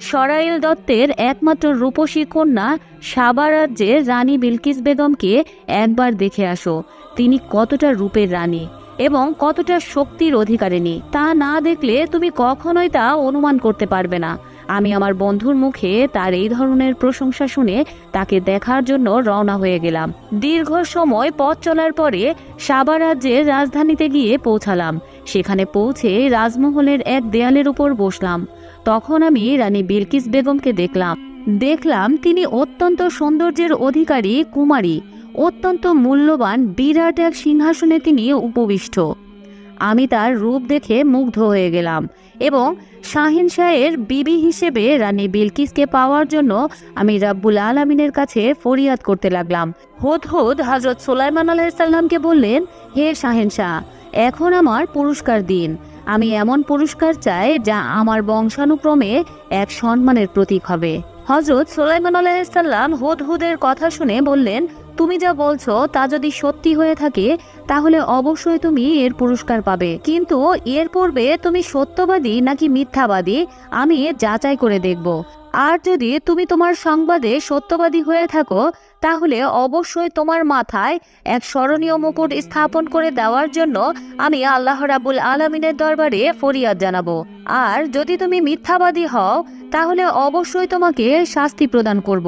সরাইল দত্তের একমাত্র রূপসী কন্যা সাবা রাজ্যের রানী বিলকিস বেগমকে একবার দেখে আসো। তিনি কতটা রূপের রানী এবং কতটা শক্তির অধিকারিণী। তা না দেখলে তুমি কখনোই তা অনুমান করতে পারবে না। আমি আমার বন্ধুর মুখে তার এই ধরনের প্রশংসা শুনে তাকে দেখার জন্য রওনা হয়ে গেলাম। দীর্ঘ সময় পথ চলার পরে সাবা রাজ্যের রাজধানীতে গিয়ে পৌঁছালাম। সেখানে পৌঁছে রাজমহলের এক দেয়ালের উপর বসলাম। তখন আমি রানী বিলকিস বেগমকে দেখলাম। দেখলাম তিনি অত্যন্ত সৌন্দর্যের অধিকারী, কুমারী, অত্যন্ত মূল্যবান, বিরাট এক সিংহাসনে তিনি উপবিষ্ট। আমি তার রূপ দেখে মুগ্ধ হয়ে গেলাম এবং শাহিন শাহের বিবি হিসেবে রানী বিলকিসকে পাওয়ার জন্য আমি রাব্বুল আলমিনের কাছে ফরিয়াদ করতে লাগলাম। হোদ হোদ হজরত সোলাইমান আলাইসাল্লামকে বললেন, হে শাহেন শাহ, এখন আমার পুরস্কার দিন। আমি এমন পুরস্কার চাই যা আমার বংশানুক্রমে এক সম্মানের প্রতীক হবে। হজরত সোলাইমান আলাইসাল্লাম হুদ হুদের কথা শুনে বললেন, তুমি যা বলছো তা যদি সত্যি হয়ে থাকে, তাহলে অবশ্যই তুমি এর পুরস্কার পাবে। কিন্তু এর পূর্বে তুমি সত্যবাদী নাকি মিথ্যাবাদী, আমি যাচাই করে দেখব। আর যদি তুমি তোমার সংবাদে সত্যবাদী হয়ে থাকো, তাহলে অবশ্যই তোমার মাথায় এক স্মরণীয় মুকুট স্থাপন করে দেওয়ার জন্য আমি আল্লাহ রাবুল আলমিনের দরবারে ফরিয়াদ জানাব। আর যদি তুমি মিথ্যাবাদী হও তাহলে অবশ্যই তোমাকে শাস্তি প্রদান করব।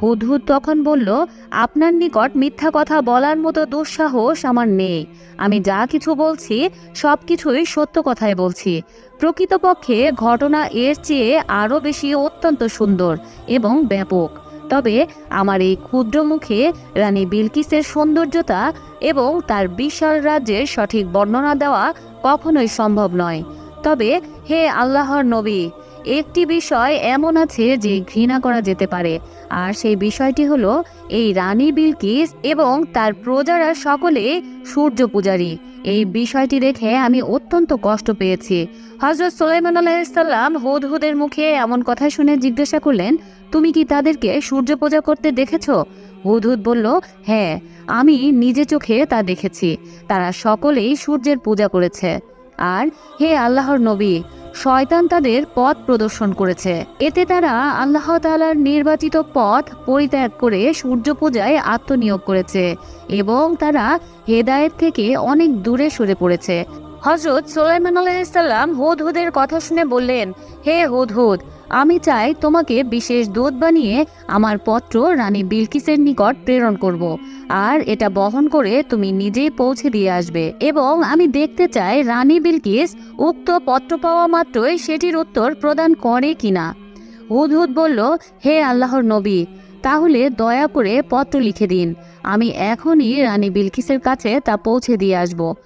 হুদহুদ তখন বলল, আপনার নিকট মিথ্যা কথা বলার মতো দুঃসাহস আমার নেই। আমি যা কিছু বলছি, সব কিছুই সত্য কথাই বলছি। প্রকৃতপক্ষে ঘটনা এর চেয়ে আরও বেশি অত্যন্ত সুন্দর এবং ব্যাপক। তবে আমার এই ক্ষুদ্র মুখে রানী বিলকিসের সৌন্দর্যতা এবং তার বিশাল রাজ্যের সঠিক বর্ণনা দেওয়া কখনোই সম্ভব নয়। তবে হে আল্লাহর নবী একটি বিষয় এমন আছে যে ঘৃণা করা যেতে পারে। আর সেই বিষয়টি হলো, এই রানী বিলকিস এবং তার প্রজারা সকলে সূর্য পূজারী। এই বিষয়টি দেখে আমি অত্যন্ত কষ্ট পেয়েছি। হজরত সোলাইমান আলাইসাল্লাম হুদ হুদের মুখে এমন কথা শুনে জিজ্ঞাসা করলেন, তুমি কি তাদেরকে সূর্য পূজা করতে দেখেছ? হুদ হুদ বলল হ্যাঁ আমি নিজে চোখে তা দেখেছি। তারা সকলেই সূর্যের পূজা করেছে। আর হে আল্লাহর নবী শয়তান তাদের পথ প্রদর্শন করেছে। এতে তারা আল্লাহ তালার নির্বাচিত পথ পরিত্যাগ করে সূর্য পূজায় আত্মনিয়োগ করেছে এবং তারা হেদায়েত থেকে অনেক দূরে সরে পড়েছে। হজরত সোলাইমান আলাইসাল্লাম হুদ হুদের কথা শুনে বললেন, হে হুদ হুদ আমি চাই তোমাকে বিশেষ দূত বানিয়ে আমার পত্র রানী বিলকিসের নিকট প্রেরণ করব, আর এটা বহন করে তুমি নিজেই পৌঁছে দিয়ে আসবে, এবং আমি দেখতে চাই রানী বিলকিস উক্ত পত্র পাওয়া মাত্রই সেটির উত্তর প্রদান করে কিনা। হুদ হুদ বলল, হে আল্লাহর নবী, তাহলে দয়া করে পত্র লিখে দিন, আমি এখনই রানী বিলকিসের কাছে তা পৌঁছে দিয়ে আসব।